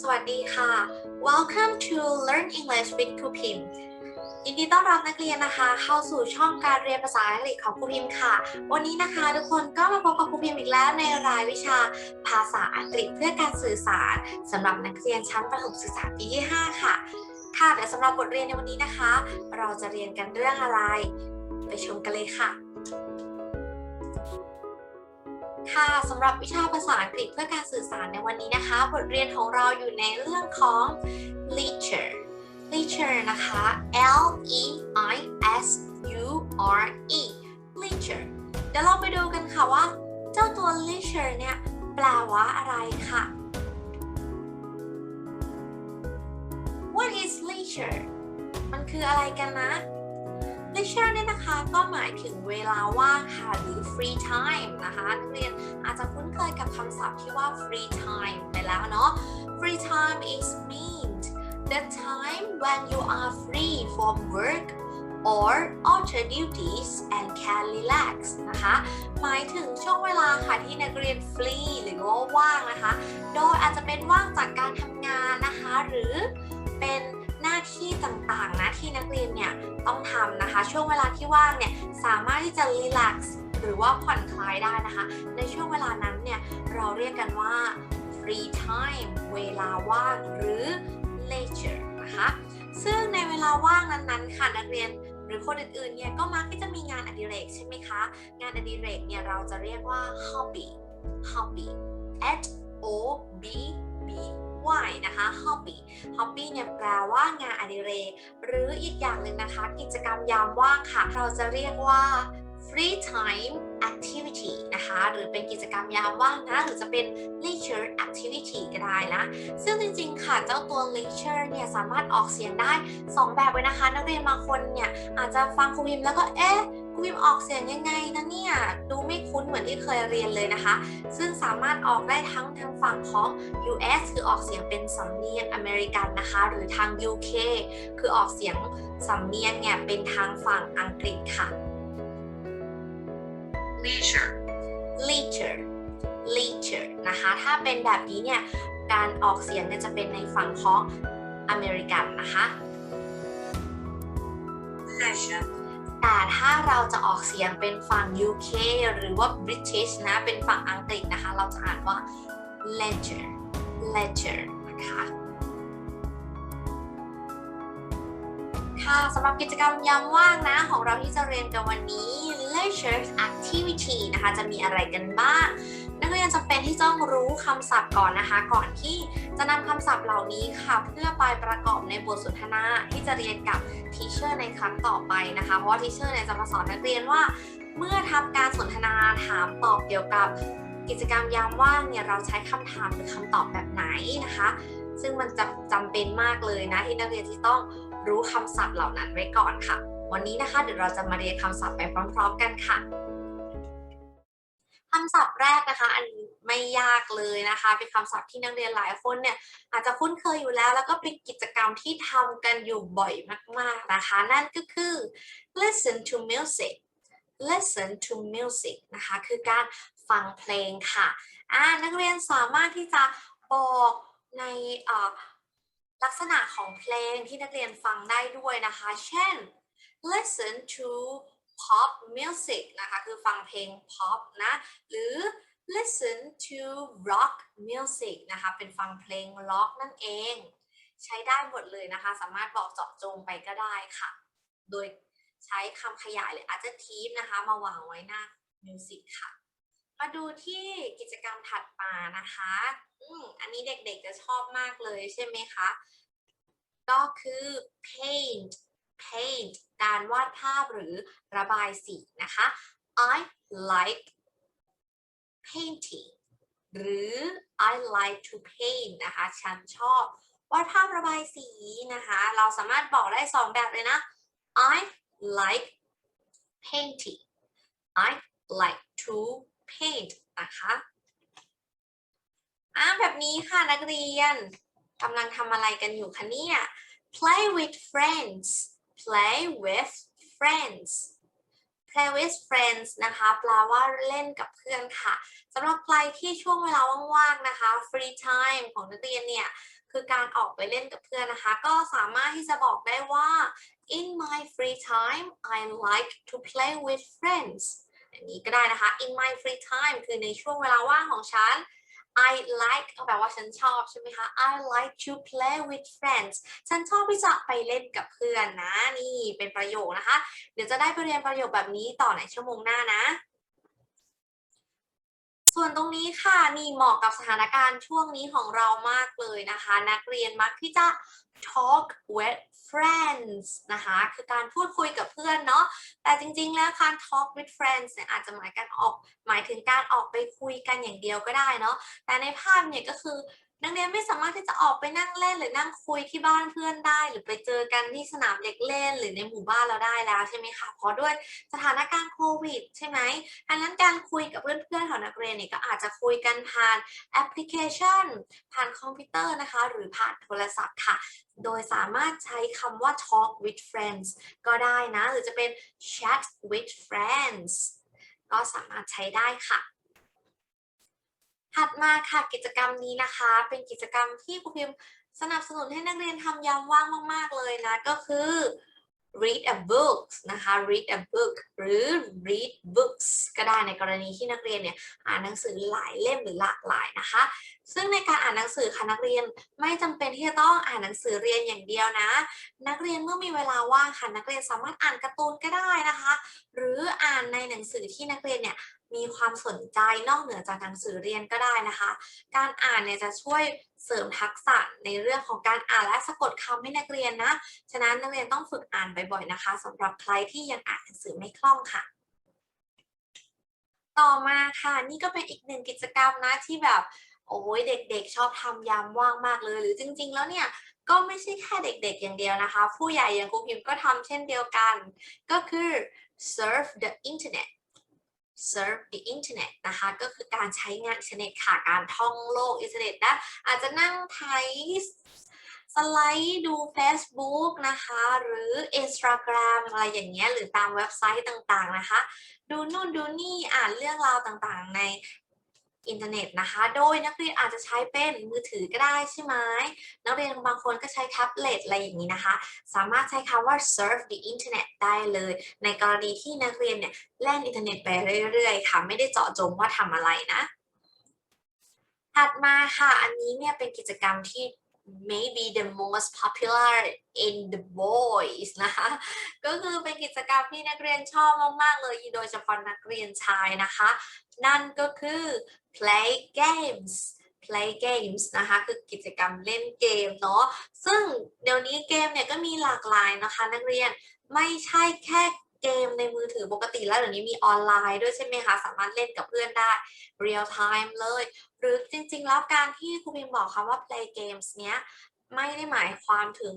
สวัสดีค่ะ Welcome to Learn English with ครูพิมยินดีต้อนรับนักเรียนนะคะ เข้าสู่ช่องการเรียนภาษาอังกฤษของครูพิมค่ะ วันนี้นะคะ ทุกคนก็มาพบกับครูพิมอีกแล้วในรายวิชาภาษาอังกฤษเพื่อการสื่อสารสำหรับนักเรียนชั้นประถมศึกษาปีที่ 5 ค่ะ ค่ะเดี๋ยวสำหรับบทเรียนในวันนี้นะคะ เราจะเรียนกันเรื่องอะไร ไปชมกันเลยค่ะ ค่ะสำหรับวิชาภาษาอังกฤษเพื่อการสื่อสารในวันนี้นะคะ บทเรียนของเราอยู่ในเรื่องของ literature literature นะคะ L E I S U R E literature เดี๋ยวเราไปดูกันค่ะว่า เจ้าตัว literature เนี่ยแปลว่าอะไรค่ะ What is leisure มันคืออะไรกันนะ leisure เนี่ยนะคะก็หมายถึงเวลาว่างค่ะหรือ free time นะคะนักเรียนอาจจะคุ้นเคยกับคำศัพท์ที่ว่า free time ไปแล้วเนาะ free time is meant the time when you are free from work or other duties and can relax นะคะ หมายถึงช่วงเวลาค่ะที่นักเรียนฟรีหรือว่าว่างนะคะ โดยอาจจะเป็นว่างจากการทำงานนะคะ หรือเป็น หน้าที่ต่างๆนะที่นักเรียนเนี่ยต้องทำนะคะ ช่วงเวลาที่ว่างเนี่ยสามารถที่จะ relax หรือว่าผ่อนคลายได้นะคะ ในช่วงเวลานั้นเนี่ยเราเรียกกันว่า free time เวลาว่างหรือ leisure นะคะ ซึ่งในเวลาว่างนั้นๆค่ะนักเรียนหรือคนอื่นๆเนี่ยก็มักที่จะมีงานอดิเรกใช่ไหมคะ งานอดิเรกเนี่ยเราจะเรียกว่า hobby hobby H O B B Y นะคะ hobby hobby เนี่ยแปลว่างานอดิเรกหรืออีกอย่างหนึ่งนะคะ กิจกรรมยามว่างค่ะ เราจะเรียกว่า free time activity นะคะ หรือเป็นกิจกรรมยามว่างนะ หรือจะเป็น leisure activity ก็ได้นะ ซึ่งจริงๆ ค่ะเจ้าตัว leisure เนี่ยสามารถออกเสียงได้ 2 แบบเลยนะคะ นักเรียนบางคนเนี่ยอาจจะฟังครูพิมพ์แล้วก็เอ๊ะ พิมพ์ออกเสียงยังไงนะเนี่ย ดูไม่คุ้นเหมือนที่เคยเรียนเลยนะคะ ซึ่งสามารถออกได้ทั้งทางฝั่งของ US คือออกเสียงเป็นสำเนียงอเมริกันนะคะ หรือทาง UK คือออกเสียงสำเนียงเนี่ยเป็นทางฝั่งอังกฤษค่ะ leisure leisure leisure นะคะ ถ้าเป็นแบบนี้เนี่ย การออกเสียงเนี่ยจะเป็นในฝั่งของอเมริกันนะคะ leisure แต่ถ้าเราจะออกเสียงเป็นฝั่ง UK หรือว่า British นะ เป็นฝั่งอังกฤษนะคะ เราจะอ่านว่า leisure leisure นะคะค่ะสำหรับกิจกรรมยามว่างนะ ของเราที่จะเรียนกันวันนี้ leisure activity นะคะ จะมีอะไรกันบ้าง นักเรียนจำเป็นที่ต้องรู้คำศัพท์ก่อนนะคะ ก่อนที่จะนำคำศัพท์เหล่านี้ค่ะ เพื่อไปประกอบในบทสนทนาที่จะเรียนกับทีเชอร์ในครั้งต่อไปนะคะ เพราะว่าทีเชอร์เนี่ยจะมาสอนนักเรียนว่า เมื่อทำการสนทนาถามตอบเกี่ยวกับกิจกรรมยามว่างเนี่ยเราใช้คำถามหรือคำตอบแบบไหนนะคะ ซึ่งมันจะจำเป็นมากเลยนะที่นักเรียนที่ต้องรู้คำศัพท์เหล่านั้นไว้ก่อนค่ะ วันนี้นะคะเดี๋ยวเราจะมาเรียนคำศัพท์ไปพร้อม ๆ กันค่ะ คำศัพท์แรกนะคะ อันไม่ยากเลยนะคะ เป็นคำศัพท์ที่นักเรียนหลายคนเนี่ยอาจจะคุ้นเคยอยู่แล้ว แล้วก็เป็นกิจกรรมที่ทำกันอยู่บ่อยมาก ๆนะคะ นั่นก็คือ listen to music listen to music นะคะ คือการฟังเพลงค่ะอ่านักเรียนสามารถที่จะบอกในลักษณะของเพลงที่นักเรียนฟังได้ด้วยนะคะ เช่น listen to pop music นะคะคือฟังเพลง pop นะ หรือ listen to rock music นะคะเป็นฟังเพลง rock นั่นเอง ใช้ได้หมดเลยนะคะ สามารถบอกเจาะจงไปก็ได้ค่ะ โดยใช้คำขยายหรือ adjective นะคะ มาวางไว้หน้า music ค่ะ มาดูที่กิจกรรมถัดมานะคะอืมอันนี้เด็กๆจะชอบมากเลยใช่ไหมคะ ก็คือ paint paint การวาดภาพหรือระบายสีนะคะ I like painting หรือ I like to paint นะคะ ฉันชอบวาดภาพระบายสีนะคะ เราสามารถบอกได้สองแบบเลยนะ I like painting I like to paint นะคะอ่าแบบนี้ค่ะนักเรียนกำลังทำอะไรกันอยู่คะเนี่ย play with friends play with friends play with friends นะคะแปลว่าเล่นกับเพื่อนค่ะสำหรับใครที่ช่วงเวลาว่างๆนะคะ free time ของนักเรียนเนี่ยคือการออกไปเล่นกับเพื่อนนะคะ ก็สามารถที่จะบอกได้ว่า in my free time I like to play with friends อันนี้ก็ได้นะคะ in my free time คือในช่วงเวลาว่างของฉัน I like ก็แปลว่าฉันชอบใช่ไหมคะ I like to play with friends ฉันชอบที่จะไปเล่นกับเพื่อนนะ นี่เป็นประโยคนะคะ เดี๋ยวจะได้ไปเรียนประโยคแบบนี้ต่อในชั่วโมงหน้านะ ส่วนตรงนี้ค่ะนี่เหมาะกับสถานการณ์ช่วงนี้ของเรามากเลยนะคะ นักเรียนมักที่จะ talk with friends นะคะ คือการพูดคุยกับเพื่อนเนาะ แต่จริงๆ แล้วการ talk with friends เนี่ยอาจจะหมายการออก หมายถึงการออกไปคุยกันอย่างเดียวก็ได้เนาะ แต่ในภาพเนี่ยก็คือ นักเรียนไม่สามารถที่จะออกไปนั่งเล่นหรือนั่งคุยที่บ้านเพื่อนได้ หรือไปเจอกันที่สนามเด็กเล่น หรือในหมู่บ้านเราได้แล้วใช่ไหมคะเพราะด้วยสถานการณ์โควิดใช่ไหมดังนั้นการคุยกับเพื่อนๆของนักเรียนเนี่ยก็อาจจะคุยกันผ่านแอปพลิเคชัน ผ่านคอมพิวเตอร์นะคะ หรือผ่านโทรศัพท์ค่ะ โดยสามารถใช้คำว่า talk with friends ก็ได้นะ หรือจะเป็น chat with friends ก็สามารถใช้ได้ค่ะ ถัดมาค่ะกิจกรรมนี้นะคะ เป็นกิจกรรมที่ครูพิมสนับสนุนให้นักเรียนทำยามว่างมาก ๆ เลยนะ ก็คือ read a book นะคะ read a book หรือ read books ก็ได้ในกรณีที่นักเรียนเนี่ยอ่านหนังสือหลายเล่มหรือหลากหลายนะคะ ซึ่งในการอ่านหนังสือค่ะนักเรียนไม่จำเป็นที่จะต้องอ่านหนังสือเรียนอย่างเดียวนะ นักเรียนเมื่อมีเวลาว่างค่ะนักเรียนสามารถอ่านการ์ตูนก็ได้นะคะ หรืออ่านในหนังสือที่นักเรียนเนี่ย มีความสนใจนอกเหนือจากหนังสือเรียนก็ได้นะคะ การอ่านเนี่ยจะช่วยเสริมทักษะในเรื่องของการอ่านและสะกดคำให้นักเรียนนะ ฉะนั้นนักเรียนต้องฝึกอ่านบ่อยๆนะคะสำหรับใครที่ยังอ่านหนังสือไม่คล่องค่ะ ต่อมาค่ะ นี่ก็เป็นอีกหนึ่งกิจกรรมนะที่แบบโอ้ยเด็กๆ ชอบทำยามว่างมากเลย หรือจริง ๆ แล้วเนี่ยก็ไม่ใช่แค่เด็กๆ อย่างเดียวนะคะ ผู้ใหญ่อย่างครูพิมพ์ก็ทำเช่นเดียวกัน ก็คือ surf the internet surf the internet นะคะก็คือการใช้งานอินเทอร์เน็ตค่ะการท่องโลกอินเทอร์เน็ตนะอาจจะนั่งไถสไลด์ดู Facebook นะคะ หรือ Instagram อะไรอย่างเงี้ยหรือตามเว็บไซต์ต่างๆนะคะ ดูนู่นดูนี่อ่านเรื่องราวต่างๆ ใน อินเทอร์เน็ตนะคะ โดยนักเรียนอาจจะใช้เป็นมือถือก็ได้ใช่ไหมนักเรียนบางคนก็ใช้แท็บเล็ตอะไรอย่างนี้นะคะ สามารถใช้คำว่า surf the internet ได้เลย ในกรณีที่นักเรียนเนี่ยเล่นอินเทอร์เน็ตไปเรื่อยๆค่ะ ไม่ได้เจาะจงว่าทำอะไรนะ ถัดมาค่ะ อันนี้เนี่ยเป็นกิจกรรมที่ maybe the most popular in the boys นะคะ ก็คือเป็นกิจกรรมที่นักเรียนชอบมาก ๆ เลย โดยเฉพาะนักเรียนชายนะคะ นั่นก็คือ play games play games นะคะคือกิจกรรมเล่นเกมเนาะซึ่งเดี๋ยวนี้เกมเนี่ยก็มีหลากหลายนะคะนักเรียนไม่ใช่แค่เกมในมือถือปกติแล้วเดี๋ยวนี้มีออนไลน์ด้วยใช่ไหมคะ สามารถเล่นกับเพื่อนได้ real time เลย หรือจริงๆ แล้วการที่ครูพิมบอกคำว่า play games เนี้ยไม่ได้หมายความถึง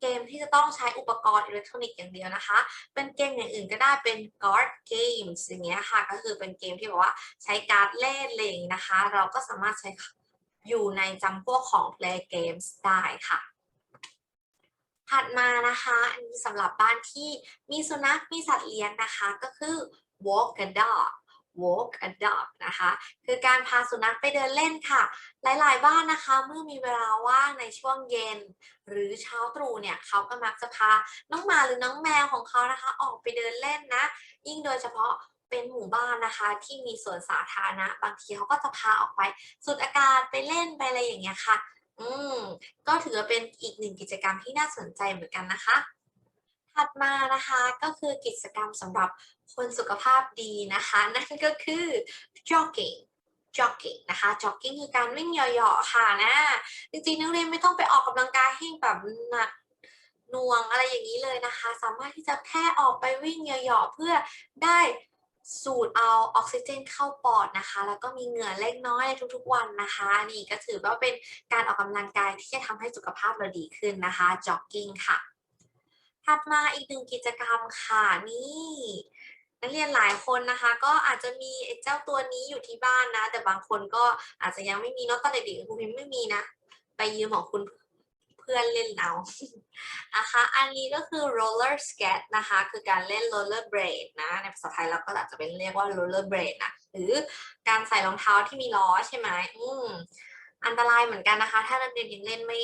เกมที่จะต้องใช้อุปกรณ์อิเล็กทรอนิกส์อย่างเดียวนะคะ เป็นเกมอย่างอื่นก็ได้เป็น card game อย่างเงี้ยค่ะ ก็คือเป็นเกมที่แบบว่าใช้การ์ดเล่นอะไรอย่างงี้นะคะ เราก็สามารถใช้อยู่ในจำพวกของ play games ได้ค่ะ ถัดมานะคะอันนี้สำหรับบ้านที่มีสุนัขมีสัตว์เลี้ยงนะคะก็คือ walk a dog walk a dog นะคะ คือการพาสุนัขไปเดินเล่นค่ะ หลาย ๆ บ้านนะคะ เมื่อมีเวลาว่างในช่วงเย็น หรือเช้าตรู่เนี่ยเขาก็มักจะพาน้องหมาหรือน้องแมวของเขานะคะ ออกไปเดินเล่นนะ ยิ่งโดยเฉพาะเป็นหมู่บ้านนะคะ ที่มีสวนสาธารณะ บางทีเขาก็จะพาออกไปสูดอากาศไปเล่นไปอะไรอย่างเงี้ยค่ะ อืมก็ถือเป็นอีกหนึ่งกิจกรรมที่น่าสนใจเหมือนกันนะคะ ถัดมานะคะก็คือกิจกรรมสำหรับคนสุขภาพดีนะคะ นั่นก็คือ jogging jogging นะคะ jogging คือการวิ่งเหยาะๆค่ะนะ จริงๆนักเรียนไม่ต้องไปออกกำลังกายให้แบบหนักน่วงอะไรอย่างนี้เลยนะคะ สามารถที่จะแค่ออกไปวิ่งเหยาะๆเพื่อได้สูดเอาออกซิเจนเข้าปอดนะคะ แล้วก็มีเหงื่อเล็กน้อยในทุกๆวันนะคะ นี่ก็ถือว่าเป็นการออกกำลังกายที่จะทำให้สุขภาพเราดีขึ้นนะคะ jogging ค่ะ ถัดมาอีกหนึ่งกิจกรรมค่ะนี่นักเรียนหลายคนนะคะ ก็อาจจะมีเจ้าตัวนี้อยู่ที่บ้านนะ แต่บางคนก็อาจจะยังไม่มีนาะตอนเด็กๆครูพิมพ์ไม่มีนะ ไปยืมของคุณเพื่อนเล่นเอานะคะอันนี้ก็คือ roller skate นะคะ คือการเล่น roller blade นะ ในภาษาไทยเราก็อาจจะเป็นเรียกว่า roller blade นะ หรือการใส่รองเท้าที่มีล้อใช่ไหมอืมอันตรายเหมือนกันนะคะ ถ้านักเรียนยังเล่นไม่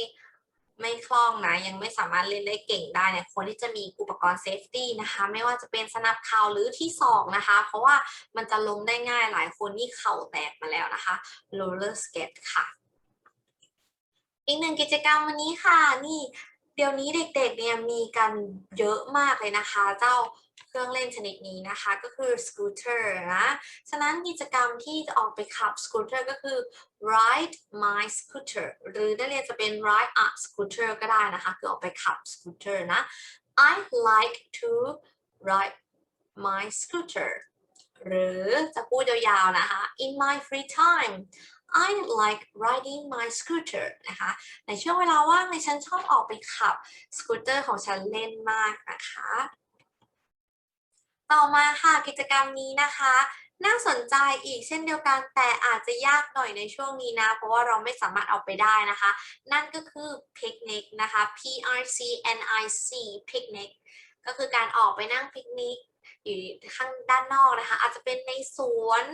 ไม่คล่องนะยังไม่สามารถเล่นได้เก่งได้เนี่ยควรที่จะมีอุปกรณ์เซฟตี้นะคะไม่ว่าจะเป็นสนับเข่าหรือที่ศอกนะคะ เพราะว่ามันจะล้มได้ง่ายหลายคนนี่เข่าแตกมาแล้วนะคะ roller skate ค่ะ อีกหนึ่งกิจกรรมวันนี้ค่ะนี่เดี๋ยวนี้เด็กๆเนี่ยมีกันเยอะมากเลยนะคะ เจ้า ครื่องเล่นชนิดนี้นะคะก็คือสกูตเตอร์นะ ฉะนั้นกิจกรรมที่จะออกไปขับสกูตเตอร์ก็คือ ride my scooter หรือนักเรียนจะเป็น ride a scooter ก็ได้นะคะ คือออกไปขับสกูตเตอร์นะ I like to ride my scooter หรือจะพูดยาวๆนะคะ in my free time I like riding my scooter นะคะ ในช่วงเวลาว่างในฉันชอบออกไปขับสกูตเตอร์ของฉันเล่นมากนะคะ ต่อมาค่ะกิจกรรมนี้นะคะ น่าสนใจอีกเช่นเดียวกันแต่อาจจะยากหน่อยในช่วงนี้นะ เพราะว่าเราไม่สามารถเอาไปได้นะคะ นั่นก็คือพิกนิกนะคะ P R C N I C พิกนิกก็คือการออกไปนั่งพิกนิกอยู่ข้างด้านนอกนะคะ อาจจะเป็นในสวน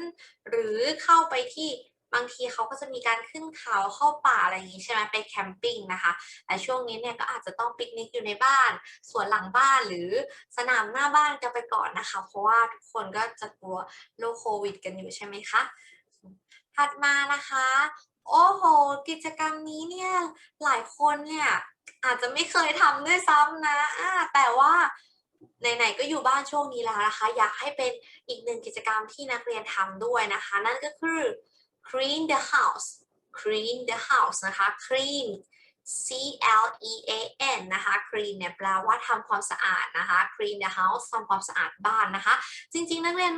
หรือเข้าไปที่ บางทีเขาก็จะมีการขึ้นเขาเข้าป่าอะไรอย่างนี้ใช่ไหมไปแคมปิ้งนะคะแต่ช่วงนี้เนี่ยก็อาจจะต้องปิกนิกอยู่ในบ้านสวนหลังบ้านหรือสนามหน้าบ้านกันไปก่อนนะคะ เพราะว่าทุกคนก็จะกลัวโรคโควิด กันอยู่ใช่ไหมคะถัดมานะคะโอ้โห กิจกรรมนี้เนี่ยหลายคนเนี่ยอาจจะไม่เคยทำด้วยซ้ำนะแต่ว่าไหนๆก็อยู่บ้านช่วงนี้แล้วนะคะ อยากให้เป็นอีกหนึ่งกิจกรรมที่นักเรียนทำด้วยนะคะ นั่นก็คือ clean the house clean the house นะคะ clean C L E A N นะคะ clean เนี่ยแปลว่าทำความสะอาดนะคะ clean the house ทำความสะอาดบ้านนะคะ จริงๆ นักเรียน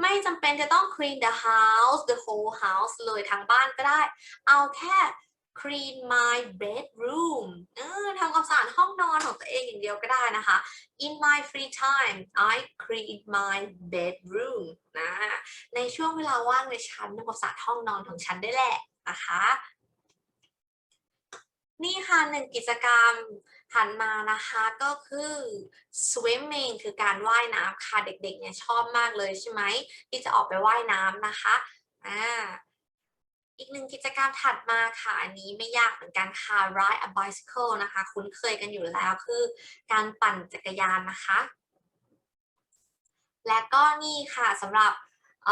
ไม่จำเป็นจะต้อง clean the house the whole house เลยทั้งบ้านก็ได้ เอาแค่ clean my bedroom เออทำความสะอาดห้องนอนของตัวเองอย่างเดียวก็ได้นะคะ in my free time I clean my bedroom นะ ในช่วงเวลาว่างในฉันทำความสะอาดห้องนอนของฉันได้แหละนะคะนี่ค่ะหนึ่งกิจกรรมหันมานะคะก็คือ swimming คือการว่ายน้ำค่ะเด็กๆเนี่ยชอบมากเลยใช่ไหมที่จะออกไปว่ายน้ำนะคะอ่า อีกหนึ่งกิจกรรมถัดมาค่ะ อันนี้ไม่ยากเหมือนกันค่ะ ride a bicycle นะคะ คุ้นเคยกันอยู่แล้วคือการปั่นจักรยานนะคะ และก็นี่ค่ะสำหรับเ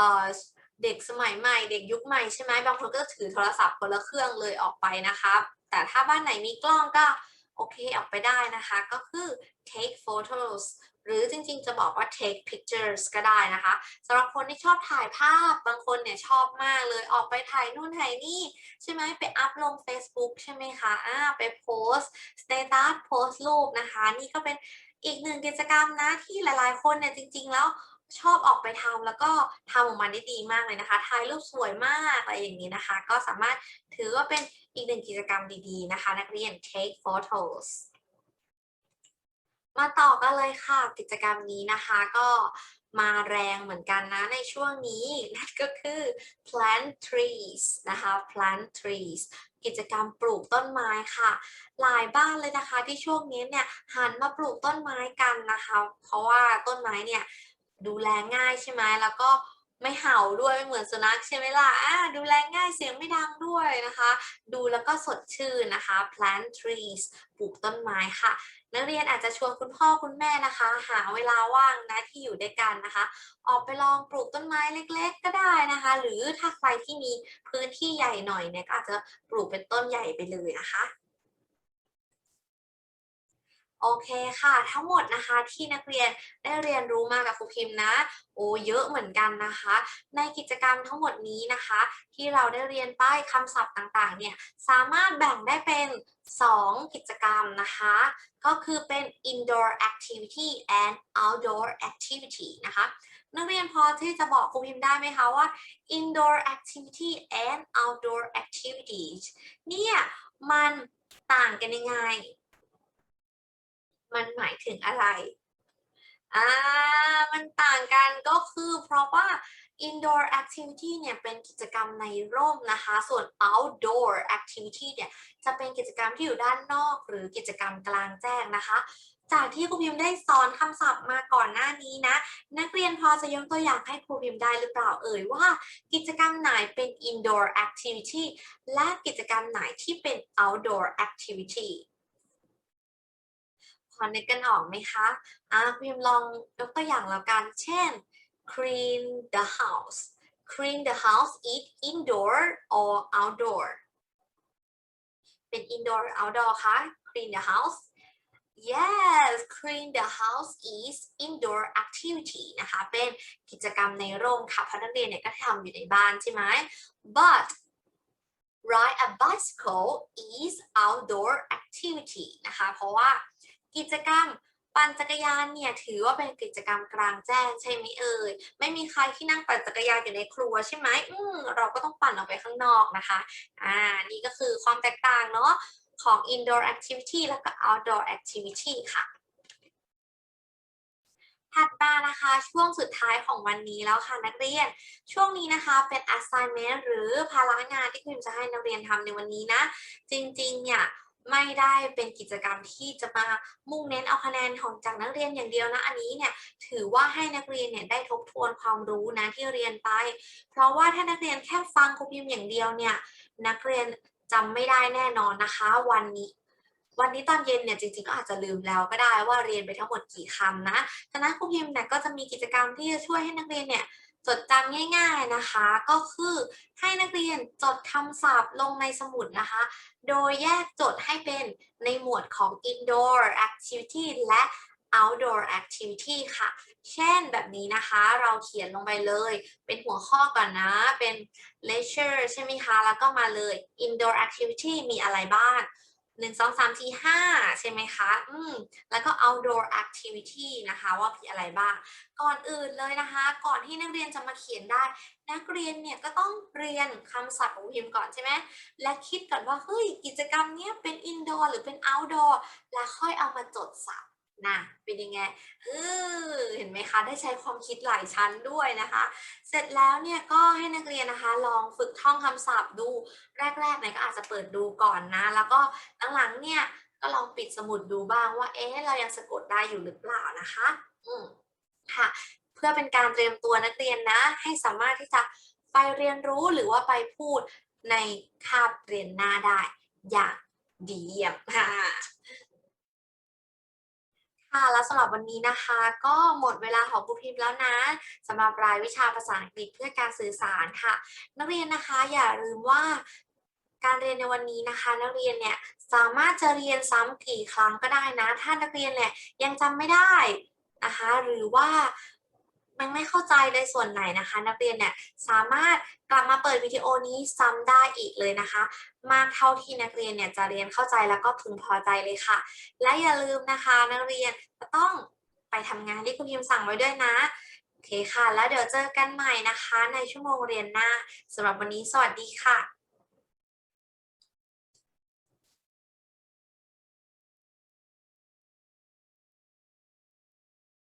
เด็กสมัยใหม่เด็กยุคใหม่ใช่ไหมบางคนก็ถือโทรศัพท์คนละเครื่องเลยออกไปนะคะแต่ถ้าบ้านไหนมีกล้องก็โอเคออกไปได้นะคะ ก็คือ take photos หรือจริงๆ จะบอกว่า take pictures ก็ได้นะคะสำหรับคนที่ชอบถ่ายภาพบางคนเนี่ยชอบมากเลยออกไปถ่ายนู่นถ่ายนี่ ใช่ไหมไปอัพลง Facebook ใช่ไหมคะอ่าไปโพสสเตตัสโพสรูปนะคะ นี่ก็เป็นอีกหนึ่งกิจกรรมนะที่หลายๆ คนเนี่ยจริง ๆ แล้วชอบออกไปทำแล้วก็ทำออกมาได้ดีมากเลยนะคะถ่ายรูปสวยมากอะไรอย่างนี้นะคะ ก็สามารถถือว่าเป็นอีกหนึ่งกิจกรรมดีๆนะคะ นักเรียน take photos มาต่อกันเลยค่ะกิจกรรมนี้นะคะก็มาแรงเหมือนกันนะในช่วงนี้ นั่นก็คือ plant trees นะคะ plant trees กิจกรรมปลูกต้นไม้ค่ะ หลายบ้านเลยนะคะที่ช่วงนี้เนี่ยหันมาปลูกต้นไม้กันนะคะ เพราะว่าต้นไม้เนี่ยดูแลง่ายใช่ไหมแล้วก็ ไม่เห่าด้วยไม่เหมือนสุนัขใช่ไหมล่ะอ่าดูแลง่ายเสียงไม่ดังด้วยนะคะ ดูแล้วก็สดชื่นนะคะ plant trees ปลูกต้นไม้ค่ะ นักเรียนอาจจะชวนคุณพ่อคุณแม่นะคะ หาเวลาว่างนะที่อยู่ด้วยกันนะคะ ออกไปลองปลูกต้นไม้เล็ก ๆ ก็ได้นะคะ หรือถ้าใครที่มีพื้นที่ใหญ่หน่อยเนี่ยก็อาจจะปลูกเป็นต้นใหญ่ไปเลยนะคะ โอเคค่ะ ทั้งหมดนะคะที่นักเรียนได้เรียนรู้มากับครูพิมพ์นะ โอ้เยอะเหมือนกันนะคะ ในกิจกรรมทั้งหมดนี้นะคะ ที่เราได้เรียนป้ายคำศัพท์ต่างๆ เนี่ยสามารถแบ่งได้เป็น 2 กิจกรรมนะคะ ก็คือเป็น indoor activity and outdoor activity นะคะ นักเรียนพอที่จะบอกครูพิมพ์ได้ไหมคะว่า indoor activity and outdoor activities เนี่ยมันต่างกันยังไง มันหมายถึงอะไร อ่า มันต่างกันก็คือเพราะว่า indoor activity เนี่ยเป็นกิจกรรมในร่มนะคะ ส่วน outdoor activity เนี่ยจะเป็นกิจกรรมที่อยู่ด้านนอกหรือกิจกรรมกลางแจ้งนะคะ จากที่ครูพิมพ์ได้สอนคำศัพท์มาก่อนหน้านี้นะ นักเรียนพอจะยกตัวอย่างให้ครูพิมพ์ได้หรือเปล่าเอ่ยว่ากิจกรรมไหนเป็น indoor activity และกิจกรรมไหนที่เป็น outdoor activity พอนึกกันออกไหมคะอะพิมลองยกตัวอย่างแล้วกัน เช่น clean the house clean the house is indoor or outdoor เป็น indoor or outdoor คะ clean the house yes clean the house is indoor activity นะคะ เป็นกิจกรรมในร่มค่ะเพราะนักเรียนเนี่ยก็ทำอยู่ในบ้านใช่ไหม but ride a bicycle is outdoor activity นะคะ เพราะว่า กิจกรรมปั่นจักรยานเนี่ยถือว่าเป็นกิจกรรมกลางแจ้งใช่ไหมเอ่ยไม่มีใครที่นั่งปั่นจักรยานอยู่ในครัวใช่ไหมอืมเราก็ต้องปั่นออกไปข้างนอกนะคะอ่านี่ก็คือความแตกต่างเนาะของ indoor activity แล้วก็ outdoor activity ค่ะถัดมานะคะช่วงสุดท้ายของวันนี้แล้วค่ะนักเรียน ช่วงนี้นะคะเป็น assignment หรือภาระงานที่คุณจะให้นักเรียนทำในวันนี้นะ จริงๆเนี่ย ไม่ได้เป็นกิจกรรมที่จะมามุ่งเน้นเอาคะแนนของจากนักเรียนอย่างเดียวนะอันนี้เนี่ยถือว่าให้นักเรียนเนี่ยได้ทบทวนความรู้นะที่เรียนไป เพราะว่าถ้านักเรียนแค่ฟังครูพิมพ์อย่างเดียวเนี่ยนักเรียนจำไม่ได้แน่นอนนะคะ วันนี้ วันนี้ตอนเย็นเนี่ยจริงๆก็อาจจะลืมแล้วก็ได้ว่าเรียนไปทั้งหมดกี่คำนะฉะนั้นครูพิมพ์เนี่ยก็จะมีกิจกรรมที่จะช่วยให้นักเรียนเนี่ย จดจำง่ายๆนะคะ ก็คือให้นักเรียนจดคำศัพท์ลงในสมุดนะคะ โดยแยกจดให้เป็นในหมวดของ indoor activity และ outdoor activity ค่ะ เช่นแบบนี้นะคะ เราเขียนลงไปเลย เป็นหัวข้อก่อนนะ เป็น leisure ใช่ไหมคะ แล้วก็มาเลย indoor activity มีอะไรบ้าง หนึ่งสองสามสี่ห้าใช่ไหมคะ อืม แล้วก็ outdoor activity นะคะ ว่ามีอะไรบ้าง ก่อนอื่นเลยนะคะ ก่อนที่นักเรียนจะมาเขียนได้ นักเรียนเนี่ยก็ต้องเรียนคำศัพท์ของพิมพ์ก่อนใช่ไหม และคิดก่อนว่า เฮ้ย กิจกรรมเนี้ยเป็น indoor หรือเป็น outdoor แล้วค่อยเอามาจดศัพท์ นะเป็นยังไงเออเห็นไหมคะ ได้ใช้ความคิดหลายชั้นด้วยนะคะ เสร็จแล้วเนี่ยก็ให้นักเรียนนะคะ ลองฝึกท่องคำศัพท์ดู แรกๆเนี่ยก็อาจจะเปิดดูก่อนนะ แล้วก็หลังๆเนี่ยก็ลองปิดสมุดดูบ้างว่า เอ๊ะ เรายังสะกดได้อยู่หรือเปล่านะคะ อืมค่ะ เพื่อเป็นการเตรียมตัวนักเรียนนะ ให้สามารถที่จะไปเรียนรู้หรือว่าไปพูดในคาบเรียนหน้าได้อย่างดีเยี่ยมค่ะ ค่ะแล้วสำหรับวันนี้นะคะ ก็หมดเวลาของครูพิมพ์แล้วนะสำหรับรายวิชาภาษาอังกฤษเพื่อการสื่อสารค่ะ นักเรียนนะคะอย่าลืมว่าการเรียนในวันนี้นะคะ นักเรียนเนี่ยสามารถจะเรียนซ้ำกี่ครั้งก็ได้นะ ถ้านักเรียนเนี่ยยังจำไม่ได้นะคะ หรือว่า มันไม่เข้าใจในส่วนไหนนะคะ นักเรียนเนี่ยสามารถกลับมาเปิดวิดีโอนี้ซ้ำได้อีกเลยนะคะ มากเท่าที่นักเรียนเนี่ยจะเรียนเข้าใจแล้วก็พึงพอใจเลยค่ะ และอย่าลืมนะคะ นักเรียนจะต้องไปทำงานที่คุณพิมพ์สั่งไว้ด้วยนะโอเคค่ะ แล้วเดี๋ยวเจอกันใหม่นะคะ ในชั่วโมงเรียนหน้าสำหรับวันนี้สวัสดีค่ะ